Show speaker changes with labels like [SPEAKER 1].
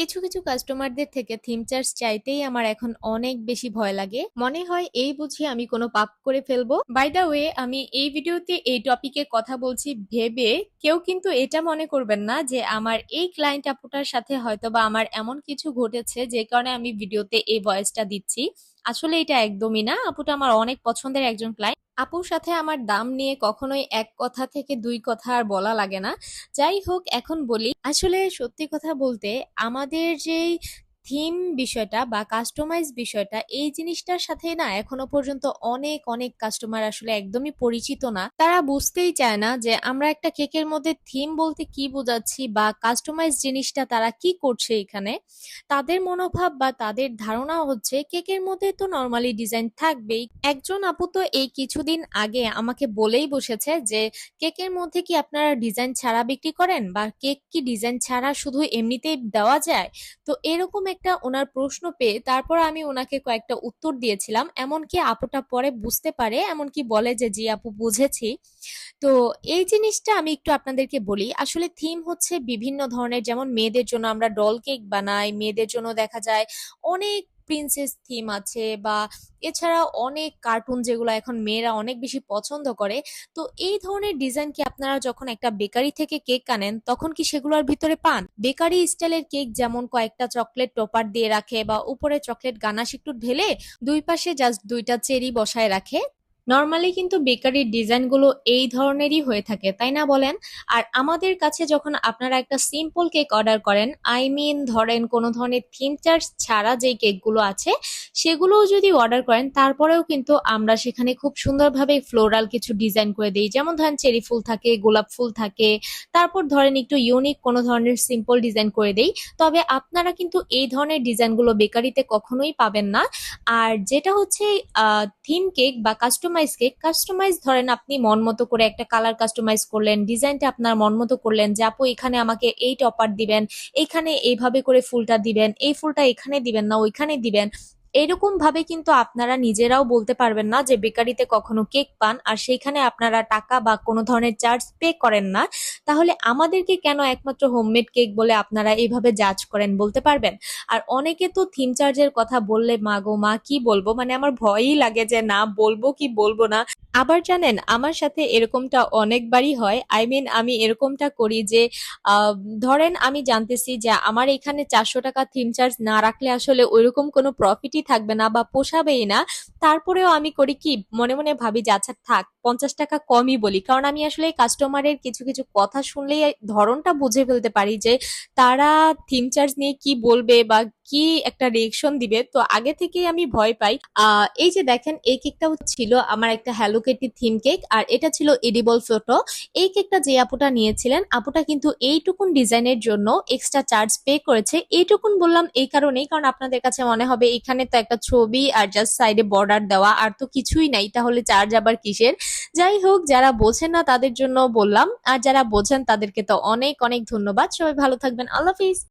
[SPEAKER 1] কিছু কিছু কাস্টমারদের থেকে থিম চার্জ চাইতেই আমার এখন অনেক বেশি ভয় লাগে। মনে হয় এই বুঝি আমি কোনো পাপ করে ফেলব। বাই দা ওয়ে আমি এই ভিডিওতে এই টপিকে কথা বলছি ভেবে কেউ কিন্তু এটা মনে করবেন না যে আমার এই ক্লায়েন্ট আপুটার সাথে হয়তো বা আমার এমন কিছু ঘটেছে যে কারণে আমি ভিডিওতে এই ভয়েসটা দিচ্ছি। আসলে এটা একদমই না। আপুটা আমার অনেক পছন্দের একজন ক্লায়েন্ট আপুর সাথে আমার দাম নিয়ে কখনোই এক কথা থেকে দুই কথা আর বলা লাগে না। যাই হোক, এখন বলি, আসলে সত্যি কথা বলতে আমাদের যেই থিম বিষয়টা বা কাস্টমাইজ বিষয়টা এই জিনিসটার সাথে না এখনও পর্যন্ত অনেক অনেক কাস্টমার আসলে একদমই পরিচিত না। তারা বুঝতেই চায় না যে আমরা একটা কেকের মধ্যে থিম বলতে কি বোঝাচ্ছি বা কাস্টমাইজ জিনিসটা তারা কি করছে এখানে। তাদের মনোভাব বা তাদের ধারণা হচ্ছে কেকের মধ্যে তো নর্মালি ডিজাইন থাকবেই। একজন আপু তো এই কিছুদিন আগে আমাকে বলেই বসেছে যে কেকের মধ্যে কি আপনারা ডিজাইন ছাড়া বিক্রি করেন বা কেক কি ডিজাইন ছাড়া শুধু এমনিতেই দেওয়া যায়? তো এরকম একটা ওনার প্রশ্ন পেয়ে তারপর আমি ওনাকে কয়েকটা উত্তর দিয়েছিলাম। এমনকি আপুটা পরে বুঝতে পারে, এমনকি বলে যে, জি আপু, বুঝেছি। তো এই জিনিসটা আমি একটু আপনাদেরকে বলি। আসলে থিম হচ্ছে বিভিন্ন ধরনের, যেমন মেয়েদের জন্য আমরা ডল কেক বানাই, মেয়েদের জন্য দেখা যায় অনেক প্রিন্সেস থিম আছে বা এছাড়া অনেক কার্টুন যেগুলো এখন মেয়েরা অনেক বেশি পছন্দ করে। তো এই ধরনের ডিজাইন কি আপনারা যখন একটা বেকারি থেকে কেক আনেন, তখন কি সেগুলোর ভিতরে পান? বেকারি স্টাইলের কেক যেমন কয়েকটা চকলেট টপার দিয়ে রাখে বা উপরে চকলেট গানাশ একটু ঢেলে দুই পাশে জাস্ট দুইটা চেরি বসায় রাখে। নর্মালি কিন্তু বেকারির ডিজাইনগুলো এই ধরনেরই হয়ে থাকে, তাই না বলেন? আর আমাদের কাছে যখন আপনারা একটা সিম্পল কেক অর্ডার করেন আই মিন ধরেন কোনো ধরনের থিম চার্জ ছাড়া যেই কেকগুলো আছে, সেগুলোও যদি অর্ডার করেন, তারপরেও কিন্তু আমরা সেখানে খুব সুন্দরভাবে ফ্লোরাল কিছু ডিজাইন করে দিই। যেমন ধরেন চেরি ফুল থাকে, গোলাপ ফুল থাকে, তারপর ধরেন একটু ইউনিক কোনো ধরনের সিম্পল ডিজাইন করে দেই। তবে আপনারা কিন্তু এই ধরনের ডিজাইনগুলো বেকারিতে কখনোই পাবেন না। আর যেটা হচ্ছে থিম কেক বা কাস্টমাইজ কেক কাস্টমাইজ ধরেন আপনি মন মতো করে একটা কালার কাস্টমাইজ করলেন ডিজাইনটা আপনার মন মতো করলেন যে, আপু, এখানে আমাকে এই টপার দিবেন, এখানে এইভাবে করে ফুলটা দিবেন, এই ফুলটা এখানে দিবেন না, ওইখানে দিবেন। এরকম ভাবে কিন্তু আপনারা নিজেরাও বলতে পারবেন না যে বেকারিতে কখনো কেক পান আর সেইখানে আপনারা টাকা বা কোনো ধরনের চার্জ পে করেন না। তাহলে আমাদেরকে কেন একমাত্র হোমমেড কেক বলে আপনারা এইভাবে জাজ করেন বলতে পারবেন? আর অনেকে তো থিম চার্জের কথা বললে, মা গো, মা, কি বলব? মানে আমার ভয়ই লাগে যে, না, বলব কি বলব না? আবার জানেন, আমার সাথে এরকমটা অনেকবারই হয়। আই মিন আমি এরকমটা করি যে ধরেন আমি জানতেছি যে, আমার এখানে চারশো টাকা থিম চার্জ না রাখলে আসলে ওইরকম কোনো প্রফিটই থাকবে না বা পোষাবেই না, তারপরেও আমি করি কি, মনে মনে ভাবি যে আচ্ছা থাক পঞ্চাশ টাকা কমই বলি। কারণ আমি আসলে কাস্টমারের কিছু কিছু কথা শুনলেই ধরনটা বুঝে ফেলতে পারি যে তারা থিম চার্জ নিয়ে কি বলবে বা কি একটা রিয়েকশন দিবে। তো আগে থেকেই আমি ভয় পাই। এই যে দেখেন, এই কেকটা ছিল আমার একটা হ্যালোকেটি থিম কেক আর এটা ছিল এডিবল ফটো এই কেকটা যে আপুটা নিয়েছিলেন, আপুটা কিন্তু এইটুকুন ডিজাইনের জন্য এক্সট্রা চার্জ পে করেছে। এইটুকুন বললাম এই কারণেই, কারণ আপনাদের কাছে মনে হবে এখানে তো একটা ছবি আর জাস্ট সাইডে বর্ডার দেওয়া আর তো কিছুই নাই। তাহলে চার্জ আবার কিসের? যাই হোক, যারা বোঝেন না তাদের জন্য বললাম, আর যারা বোঝেন তাদেরকে তো অনেক অনেক ধন্যবাদ। সবাই ভালো থাকবেন। আল্লাহ হাফিজ।